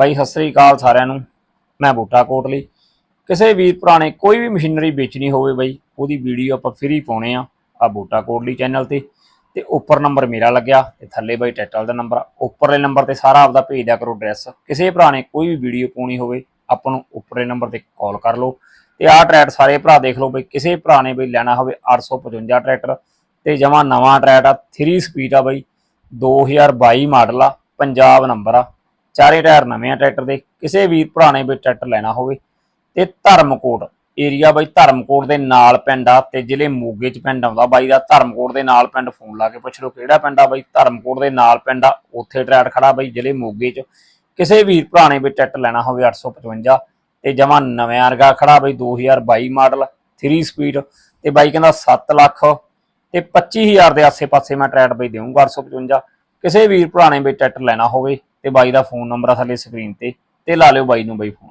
ਬਾਈ, ਸਤਿ ਸ੍ਰੀ ਅਕਾਲ ਸਾਰਿਆਂ ਨੂੰ। ਮੈਂ ਬੂਟਾ ਕੋਟਲੀ ਕਿਸੇ ਵੀ ਭਰਾ ਨੇ ਕੋਈ ਵੀ ਮਸ਼ੀਨਰੀ ਵੇਚਣੀ ਹੋਵੇ ਬਾਈ, ਉਹਦੀ ਵੀਡੀਓ ਆਪਾਂ ਫ੍ਰੀ ਪਾਉਣੇ ਆ ਆ ਬੂਟਾ ਕੋਟਲੀ ਚੈਨਲ ਤੇ। ਤੇ ਉੱਪਰ ਨੰਬਰ ਮੇਰਾ ਲੱਗਿਆ ਤੇ ਥੱਲੇ ਬਾਈ ਟਾਈਟਲ ਦਾ ਨੰਬਰ ਆ। ਉੱਪਰਲੇ ਨੰਬਰ ਤੇ ਸਾਰਾ ਆਪਦਾ ਭੇਜ ਦਿਆ ਕਰੋ ਐਡਰੈਸ ਕਿਸੇ ਭਰਾ ਨੇ ਕੋਈ ਵੀ ਵੀਡੀਓ ਪਾਉਣੀ ਹੋਵੇ, ਆਪਾਂ ਨੂੰ ਉੱਪਰਲੇ ਨੰਬਰ ਤੇ ਕਾਲ ਕਰ ਲਓ। ਤੇ ਆਹ ਟਰੈਕਟਰ ਸਾਰੇ ਭਰਾ ਦੇਖ ਲਓ ਬਈ। ਕਿਸੇ ਭਰਾ ਨੇ ਬਈ ਲੈਣਾ ਹੋਵੇ 855 ਟਰੈਕਟਰ ਤੇ ਜਮਾ ਨਵਾਂ ਟਰੈਕਟਰ ਆ 3 ਸਪੀਡ ਆ ਬਈ। 2022 ਮਾਡਲ ਆ, ਪੰਜਾਬ ਨੰਬਰ ਆ। ਚਾਰੇ ਟਾਇਰ ਨਵੇਂ ਆ ਟਰੈਕਟਰ ਦੇ, ਕਿਸੇ ਵੀਰ ਭਰਾ ਨੇ ਵੀ ਟਰੈਕਟਰ ਲੈਣਾ ਹੋਵੇ। ਤੇ ਧਰਮਕੋਟ, ਏਰੀਆ ਬਾਈ ਧਰਮਕੋਟ ਦੇ ਨਾਲ ਪਿੰਡ ਆ ਤੇ ਜ਼ਿਲ੍ਹੇ ਮੋਗੇ ਚ ਪਿੰਡ ਆਉਂਦਾ ਬਾਈ ਦਾ। ਧਰਮਕੋਟ ਦੇ ਨਾਲ ਪਿੰਡ ਫੋਨ ਲਾ ਕੇ ਪੁੱਛ ਲਓ ਕਿਹੜਾ ਪਿੰਡ ਆ ਬਾਈ। ਧਰਮਕੋਟ ਦੇ ਨਾਲ ਪਿੰਡ ਆ, ਉੱਥੇ ਟਰੈਕਟਰ ਖੜਾ ਬਾਈ ਜ਼ਿਲ੍ਹੇ ਮੋਗੇ ਚ। ਕਿਸੇ ਵੀਰ ਭਰਾ ਨੇ ਵੀ ਟਰੈਕਟਰ ਲੈਣਾ ਹੋਵੇ 855 ਤੇ ਜਮਾ ਨਵੇਂ ਵਰਗਾ ਖੜਾ ਬਾਈ 2022 ਮਾਡਲ 3 ਸਪੀਡ। ਤੇ ਬਾਈ ਕਹਿੰਦਾ 7 ਲੱਖ। ਤੇ 25000 ਦੇ ਆਸੇ-ਪਾਸੇ ਮੈਂ ਟਰੈਕਟਰ ਬਾਈ ਦੇਵਾਂਗਾ 855 ਕਿਸੇ ਵੀਰ ਭਰਾ ਵੀ ਟਰੈਕਟਰ ਲੈਣਾ ਹੋਵੇ ਤੇ ਬਾਈ ਦਾ ਫੋਨ ਨੰਬਰ ਆ ਥੱਲੇ ਸਕਰੀਨ ਤੇ ਤੇ ਲਾ ਲਿਓ ਬਾਈ ਨੂੰ ਬਾਈ ਫੋਨ